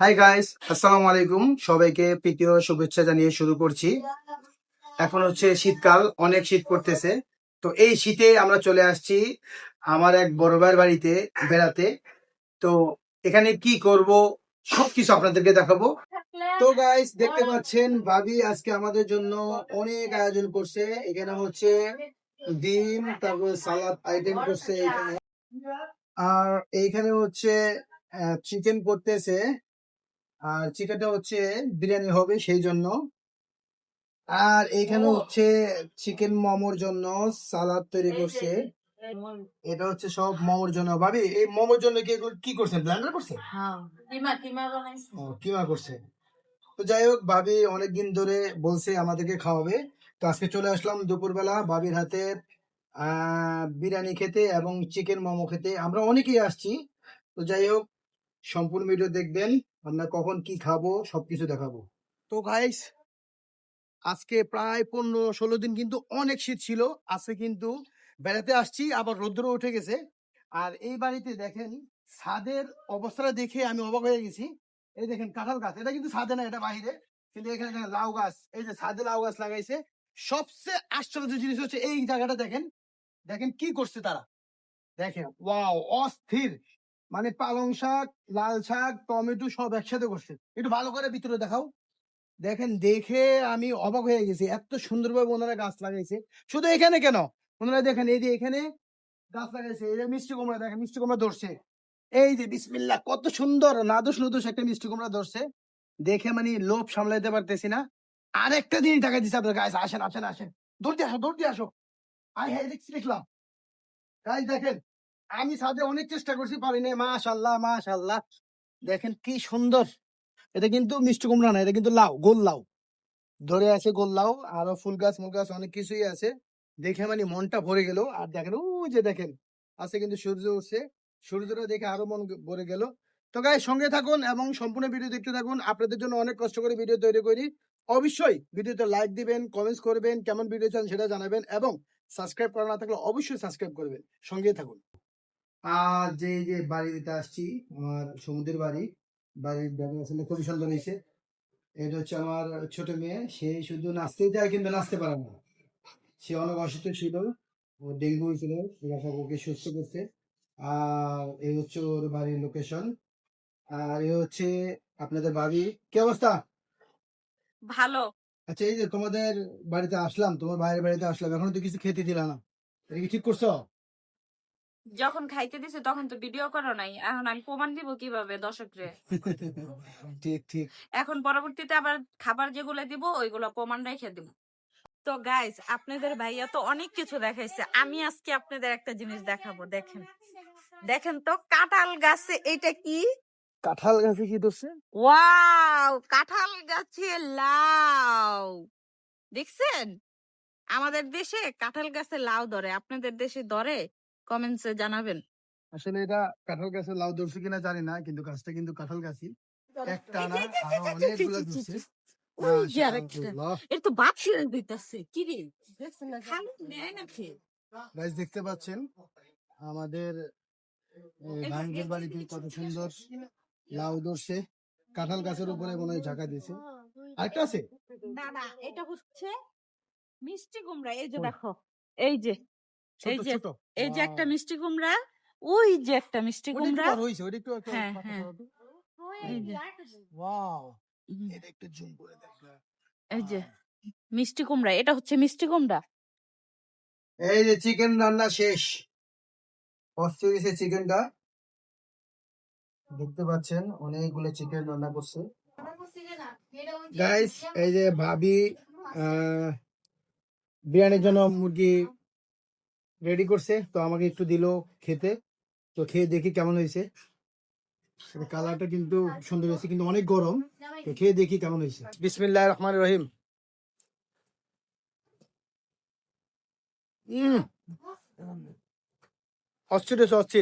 Hi guys আসসালামু আলাইকুম। সবাইকে প্রীতীয় শুভেচ্ছা জানিয়ে শুরু করছি। এখন হচ্ছে শীতকাল, অনেক শীত পড়তেছে। তো এই শীতে আমরা চলে আসছি আমার এক বড় ভাইয়ের বাড়িতে বেড়াতে। তো এখানে কি করব, সবকিছু আপনাদেরকে দেখাবো। তো গাইস দেখতে পাচ্ছেন, ভাবি আজকে আমাদের জন্য অনেক আয়োজন করছে। এখানে হচ্ছে ডিম, তারপর সালাদ আইটেম করছে এখানে। আর এইখানে হচ্ছে চিকেন করতেছে। আর চিকেনটা হচ্ছে বিরিয়ানি হবে সেই জন্য। আর এইখানে হচ্ছে চিকেন মোমোর জন্য সালাদ তৈরি করছে। এটা হচ্ছে সব মোমোর জন্য। ভাবি এই মোমোর জন্য কি কি করছেন? ব্লেন্ডার করছে হ্যাঁ কিমা করছে। তো যাই হোক ভাবি অনেকদিন ধরে বলছে আমাদেরকে খাওয়াবে। তো আজকে চলে আসলাম দুপুরবেলা ভাবির হাতে বিরিয়ানি খেতে এবং চিকেন মোমো খেতে। আমরা অনেকেই আসছি। তো যাই হোক সম্পূর্ণ ভিডিও দেখবেন। আমরা কখন কি খাব, সবকিছু দেখাবো। তো গাইস আজকে প্রায় পনেরো ষোলো দিন কিন্তু অনেক শীত ছিল, আজকে কিন্তু বেড়াতে আসছি, আবার রৌদ্র উঠে গেছে। আর এই বাড়িতে দেখেন, ছাদের অবস্থাটা দেখে আমি অবাক হয়ে গেছি। এই দেখেন কাঁঠাল গাছ, এটা কিন্তু ছাদে না, এটা বাইরে কিন্তু এখানে দেখেন লাউ গাছ, এই যে ছাদে লাউ গাছ লাগাইছে। সবচেয়ে আশ্চর্য জিনিস হচ্ছে এই জায়গাটা দেখেন। দেখেন কি করছে তারা। দেখেন ওয়াও অস্থির। মানে পালং শাক, লাল শাক, টমেটো সব একসাথে করছে। একটু ভালো করে ভিতরে দেখাও। দেখেন, দেখে আমি অবাক হয়ে গেছি। এত সুন্দরভাবে ওনারা গাছ লাগাইছে। শুধু এখানে কেন? ওনারা দেখেন, এই যে এখানে গাছ লাগাইছে। এই যে মিষ্টি কুমড়া, দেখেন, মিষ্টি কুমড়া ধরছে। এই যে বিসমিল্লাহ, কত সুন্দর নাদুস নদুস একটা মিষ্টি কুমড়া ধরছে। দেখে মানে লোভ সামলাইতে পারতেছি না। আরেকটা জিনিস দেখা দিচ্ছে আপনার গাছ আসেন আসেন আসেন। দৌড় দিয়ে আসো দৌড় দিয়ে আসো। আই হ্যাঁ দেখছি দেখলাম? গাছ দেখেন আমি সাথে অনেক চেষ্টা করছি পারি না মাশাল্লাহ মাশাল্লাহ। দেখেন কি সুন্দর। এটা কিন্তু মিষ্টি কুমড়া না, এটা কিন্তু লাউ, গোল লাউ। ধরে আছে গোল লাউ, আরও ফুল গাছ মুল গাছ, অনেক কিছুই আছে। দেখে মানে মনটা ভরে গেল। আর দেখেন ও যে দেখেন আছে কিন্তু সূর্য উঠছে। সূর্যটা দেখে আরও মন ভরে গেল। তো গায়ে সঙ্গে থাকুন এবং সম্পূর্ণ ভিডিও দেখতে থাকুন। আপনাদের জন্য অনেক কষ্ট করে ভিডিও তৈরি করি। অবশ্যই ভিডিওতে লাইক দিবেন কমেন্টস করবেন, কেমন ভিডিও চান সেটা জানাবেন এবং সাবস্ক্রাইব করা না থাকলে অবশ্যই সাবস্ক্রাইব করবেন। সঙ্গে থাকুন। আর যে যে বাড়িতে আসছি আমার সমুদ্রের বাড়ি বাড়ির ব্যাপার আসলে খুবই সুন্দর হয়েছে এটা হচ্ছে আমার ছোট মেয়ে সে শুধু নাচতেই চায় কিন্তু নাচতে পারে না। সে অনেক অসুস্থ ছিল ও ডেঙ্গু হয়েছিল ওকে সুস্থ করছে। আর এই হচ্ছে ওর বাড়ির লোকেশন আর এ হচ্ছে আপনাদের বাড়ি কি অবস্থা? ভালো। আচ্ছা এই যে তোমাদের বাড়িতে আসলাম তোমার ভাইয়ের বাড়িতে আসলাম এখনও তো কিছু খেতে দিলা না। এটা কি ঠিক করছ? যখন খাইতে দিছে তখন তো ভিডিও করো নাই। এখন আমি প্রমাণ দিব কীভাবে দর্শকরে? ঠিক ঠিক। এখন পরবর্তীতে আবার খাবার যেগুলো দিব ওইগুলো প্রমাণ রেখে দিব। তো গাইজ আপনাদের ভাইয়া তো অনেক কিছু দেখাইছে। আমি আজকে আপনাদের একটা জিনিস দেখাবো দেখেন। দেখেন তো কাঁঠাল গাছে এটা কি? কাঁঠাল গাছে কি ধরছে? ওয়াও কাঁঠাল গাছে লাউ। দেখছেন? আমাদের দেশে কাঁঠাল গাছে লাউ ধরে আপনাদের দেশে ধরে? কমেন্টসে জানাবেন আসলে এটা কাঁঠাল গাছে লাউ ধরছে কিনা জানি না কিন্তু গাছটা কিন্তু কাঁঠাল গাছই একটা না আরও অনেকগুলো ধরছে তো বাপ দিতেছে কি রে গাইস দেখতে পাচ্ছেন আমাদের ভাঙ্গের বাড়িতে কত সুন্দর লাউ ধরছে কাঁঠাল গাছের উপরে মনে হয় ঝাঁকা দিয়েছে আরেকটা আছে না না এটা হচ্ছে মিষ্টি কুমড়া এই যে দেখো এই যে এই যে, এই যে একটা মিষ্টি কুমড়া ওই যে একটা মিষ্টি কুমড়া। ওটা একটু একটু হ্যাঁ, হ্যাঁ। ওয়াও। এটা একটু জুম করে দেখ এই যে মিষ্টি কুমড়া এটা হচ্ছে মিষ্টি কুমড়া। এই যে চিকেন রান্না শেষ। অস্থির হয়েছে চিকেনটা। দেখতে পাচ্ছেন অনেকগুলো চিকেন রান্না করছে। গাইস এই যে ভাবি আহ, বিরিয়ানির জন্য মুরগি রেডি করছে, তো আমাকে একটু দিল খেতে। তো খেয়ে দেখি কেমন হয়েছে। কালারটা কিন্তু সুন্দর হয়েছে, কিন্তু অনেক গরম। তো খেয়ে দেখি কেমন হয়েছে। বিসমিল্লাহ রহমান রহিম। অস্থির হয়েছে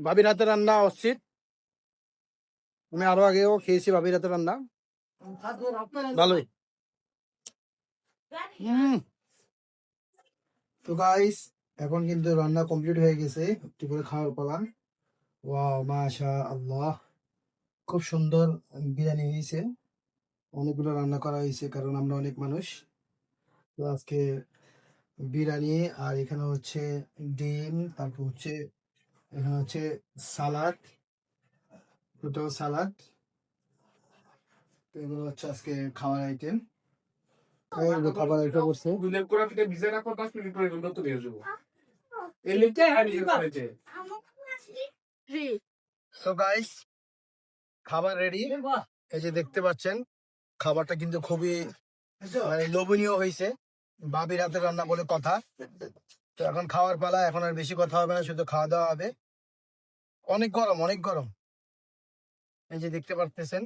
ভাবির হাতে রান্না অস্থির। আমি আরও আগেও খেয়েছি ভাবির হাতে রান্না। ভালোই। তো গাইস এখন কিন্তু রান্না কমপ্লিট হয়ে গেছে। একটু করে খাওয়ার পালা। ওয়াও মাশা আল্লাহ খুব সুন্দর বিরিয়ানি হয়েছে। অনেকগুলো রান্না করা হয়েছে কারণ আমরা অনেক মানুষ। তো আজকে বিরিয়ানি আর এখানে হচ্ছে ডিম তারপর হচ্ছে এখানে হচ্ছে সালাদ। দুটো সালাদ। তো এগুলো হচ্ছে আজকে খাওয়ার আইটেম খাবার আইটেম করছে গুলের কোরা থেকে ভিজে রাখো পাঁচ মিনিট পরে গুলো তো বের যাব। এলিতে আর করেছে তো গাইস খাবার রেডি এই যে দেখতে পাচ্ছেন খাবারটা কিন্তু খুবই মানে লোভনীয় হয়েছে। বাবির হাতে রান্না বলে কথা। তো এখন খাওয়ার পালা এখন আর বেশি কথা হবে না শুধু খাওয়া দাওয়া হবে। অনেক গরম অনেক গরম। এই যে দেখতে পারতেছেন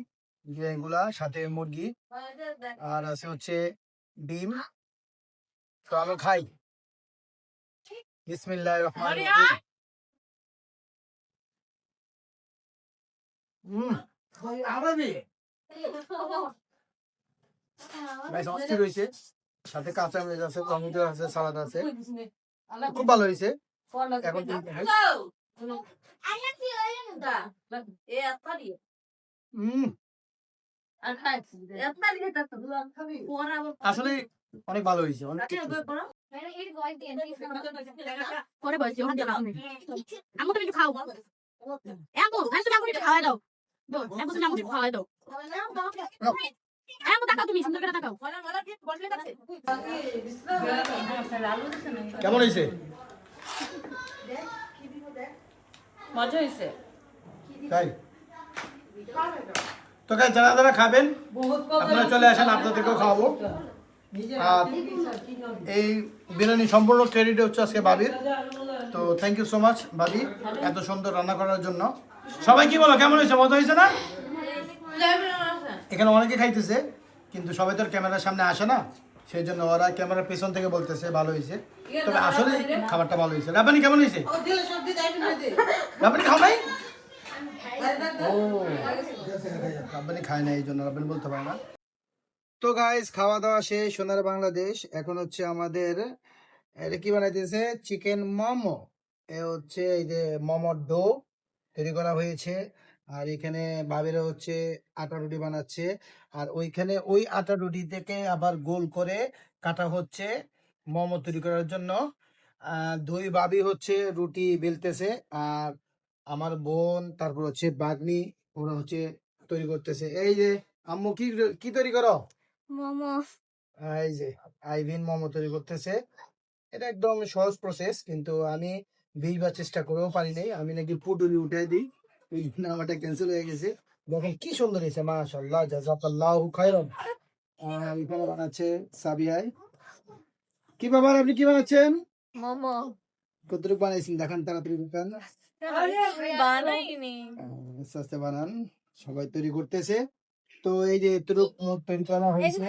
এগুলা সাথে মুরগি আর আছে হচ্ছে ডিম। তো আমি খাই। বিসমিল্লাহ রহমান সাথে কাঁচা মরিচ আছে টমেটো আছে সালাদ আছে। খুব ভালো হয়েছে এখন হুম আসলে অনেক ভালো হয়েছে অনেক কিছু। পরে বলছি ওখান দিয়ে আমি। তুমি একটু খাও। এমন আমি তুমি খাওয়াই দাও। খাওয়াই দাও। কেমন হয়েছে? মজা হয়েছে। তাই? তো গাইস যারা যারা খাবেন আপনারা চলে আসেন আপনাদেরকেও খাওয়াবো। আর এই বিরিয়ানি সম্পূর্ণ ক্রেডিট হচ্ছে আজকে বাবির। তো থ্যাংক ইউ সো মাচ বাবি এত সুন্দর রান্না করার জন্য। সবাই কি বলো কেমন হয়েছে? মজা হয়েছে না? এখানে অনেকে খাইতেছে কিন্তু সবাই তো ক্যামেরার সামনে আসে না। সেই জন্য ওরা ক্যামেরার পেছন থেকে বলতেছে ভালো হয়েছে। তবে আসলে খাবারটা ভালো হয়েছে। রাবানি কেমন হয়েছে? রাবানি খাও নাই? ও। রাব্বানি খায় না এই জন্য রাব্বানি বলতে পারে না। তো গাইস খাওয়া দাওয়া শেষ, সোনার বাংলাদেশ। এখন হচ্ছে আমাদের এটা কি বানাইতেছে? চিকেন মোমো। এ হচ্ছে এই যে মোমোর ডো তৈরি করা হয়েছে। আর এখানে বাবেরা হচ্ছে আটা রুটি বানাচ্ছে। আর ওইখানে ওই আটা রুটি থেকে আবার গোল করে কাটা হচ্ছে মোমো তৈরি করার জন্য। দুই বাবি হচ্ছে রুটি বেলতেছে। আর আমার বোন তারপর হচ্ছে বাগনি ওরা হচ্ছে তৈরি করতেছে। এই যে আম্মু কি কি তৈরি করো? মোমো। এই যে আইভিন মোমো তৈরি করতেছে। এটা একদম সহজ প্রসেস কিন্তু আমি বিশবার চেষ্টা করেও পারি নাই। আমি নাকি পুটুরি উঠাই দিই এই জন্য আমারটা ক্যান্সেল হয়ে গেছে। দেখেন কি সুন্দর হয়েছে মাশাআল্লাহ জাযাকাল্লাহু খায়রান। আর এখানে বানাচ্ছে সাবিয়াই কি বাবার আপনি কি বানাচ্ছেন? মোমো। কতটুকু বানাইছেন? দেখান তাড়াতাড়ি দেখান। আস্তে আস্তে বানান। সবাই তৈরি করতেছে। তো এই যে এতটুক তৈরি করা হয়েছে।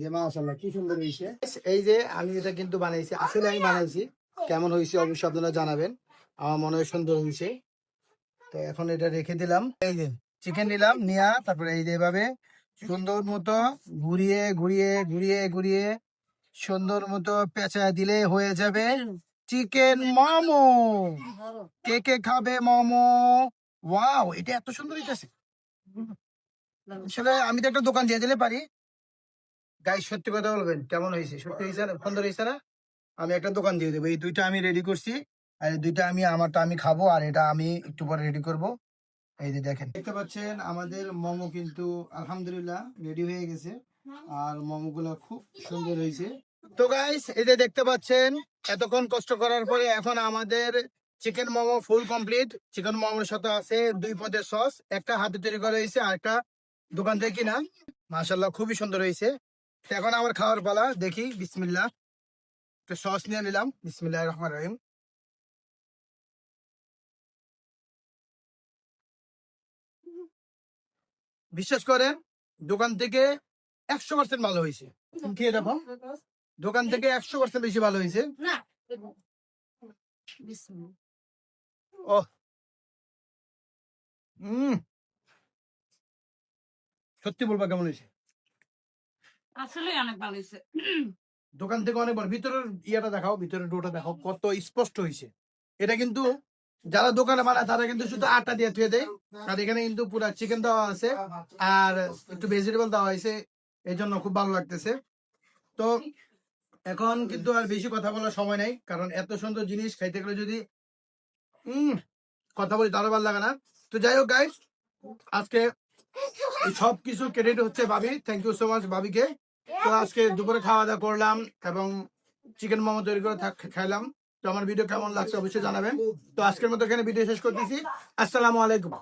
যে মাশাআল্লাহ কি সুন্দর হয়েছে। এই যে আমি এটা কিন্তু বানাইছি। আসলে আমি বানাইছি। কেমন হয়েছে অবশ্যই আপনারা জানাবেন। আমার মনে হয় সুন্দর হয়েছে। তো এখন এটা রেখে দিলাম। এই যে চিকেন নিলাম নিয়া তারপরে এই যে এভাবে সুন্দর মতো ঘুরিয়ে ঘুরিয়ে ঘুরিয়ে ঘুরিয়ে সুন্দর মতো পেঁচা দিলে হয়ে যাবে চিকেন মোমো। কে কে খাবে মোমো? ওয়াও এটা এত সুন্দর হইতেছে। আসলে আমি তো একটা দোকান দিয়ে দিলে পারি। গাই সত্যি কথা বলবেন কেমন হয়েছে সত্যি হয়েছে না? সুন্দর হয়েছে না? আমি একটা দোকান দিয়ে দেবো। এই দুইটা আমি রেডি করছি। আর এই দুইটা আমি আমারটা আমি খাব আর এটা আমি একটু পরে রেডি করব। এই যে দেখেন দেখতে পাচ্ছেন আমাদের মোমো কিন্তু আলহামদুলিল্লাহ রেডি হয়ে গেছে। আর মোমো গুলো খুব সুন্দর হয়েছে তো গাইস এই যে দেখতে পাচ্ছেন, এতক্ষণ কষ্ট করার পরে এখন আমাদের chicken momo full complete chicken মোমোর সাথে আছে দুই পদের সস একটা হাতে তৈরি করা হয়েছে আর একটা দোকান থেকে কিনা। মাশাল্লাহ খুবই সুন্দর হয়েছে। এখন আমার খাওয়ার পালা, দেখি, বিসমিল্লাহ। তো সস নিয়ে নিলাম বিসমিল্লাহ রহমান রহিম। বিশ্বাস করেন, দোকান থেকে একশো পার্সেন্ট ভালো হয়েছে। খেয়ে দেখো দোকান থেকে একশো পার্সেন্ট বেশি ভালো হয়েছে। ও হম সত্যি বলবা কেমন হয়েছে? আসলে অনেক ভালো হয়েছে। দোকান থেকে অনেক বড় ভিতরের ইয়েটা দেখাও ভিতরের ডোটা দেখাও কত স্পষ্ট হয়েছে। এটা কিন্তু যারা দোকানে বানায় তারা কিন্তু শুধু আটা দিয়ে থুয়ে দেয়। আর এখানে কিন্তু পুরা চিকেন দেওয়া আছে আর একটু ভেজিটেবল দেওয়া হয়েছে। এই জন্য খুব ভালো লাগতেছে। তো এখন কিন্তু আর বেশি কথা বলার সময় নাই, কারণ এত সুন্দর জিনিস খাইতে গেলে যদি, উম, কথা বলি তারও ভালো লাগে না। তো যাই হোক গাইস আজকে সব কিছু ক্রেডিট হচ্ছে ভাবি। থ্যাংক ইউ সো মাচ ভাবিকে। তো আজকে দুপুরে খাওয়া দাওয়া করলাম এবং চিকেন মোমো তৈরি করে খাইলাম। তো আমার ভিডিও কেমন লাগছে অবশ্যই জানাবেন। তো আজকের মতো এখানে ভিডিও শেষ করতেছি। আসসালামু আলাইকুম।